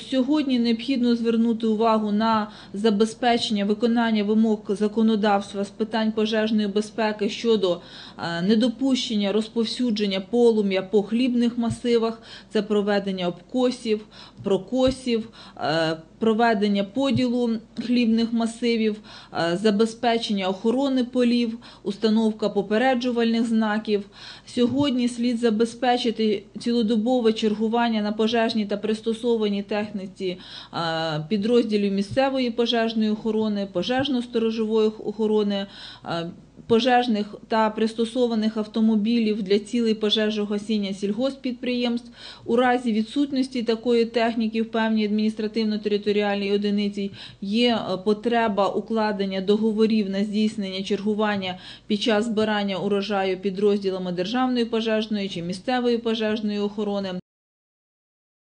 Сьогодні необхідно звернути увагу на забезпечення виконання вимог законодавства з питань пожежної безпеки щодо е, недопущення розповсюдження полум'я по хлібних масивах, це проведення обкосів, прокосів, е, проведення поділу хлібних масивів, е, забезпечення охорони полів, установка попереджувальних знаків. Сьогодні слід забезпечити цілодобове чергування на пожежній та пристосованій техніці підрозділів місцевої пожежної охорони, пожежно-сторожової охорони. Пожежних та пристосованих автомобілів для цілей пожежогасіння сільгосппідприємств у разі відсутності такої техніки в певній адміністративно-територіальній одиниці є потреба укладення договорів на здійснення чергування під час збирання урожаю підрозділами державної пожежної чи місцевої пожежної охорони.